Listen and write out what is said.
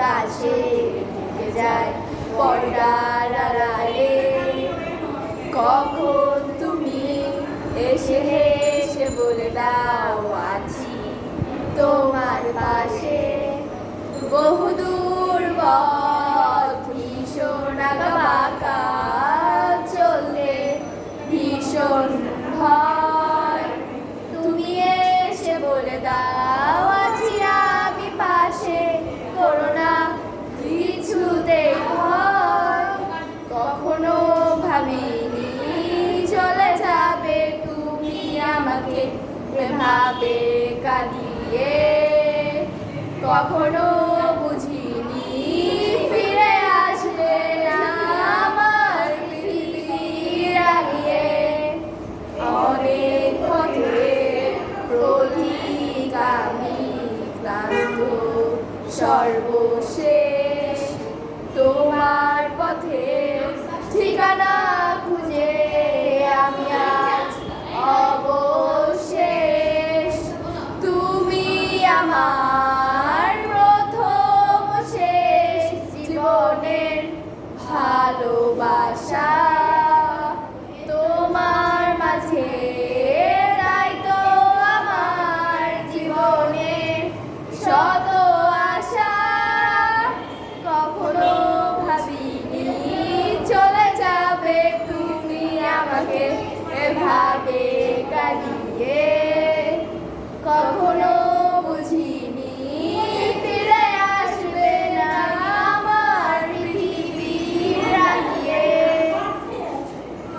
পাশে থেকে যায় পর্দার কখন তুমি এসে হেসে বলে দাও, আছি তোমার পাশে। বহুদূর ভীষণ চললে ভীষণ ভয়। তুমি এসে বলে দাও এভাবে কাঁদিয়ে কখনো বুঝিনি ফিরে আসবে আমার আগিয়ে। অনেক পথে ক্লান্ত সর্বশেষ ভালোবাসা। তোমার মাঝে তাই তো আমার জীবনে শত আশা। কখনো ভাবিনি চলে যাবে তুমি আমাকে এভাবে।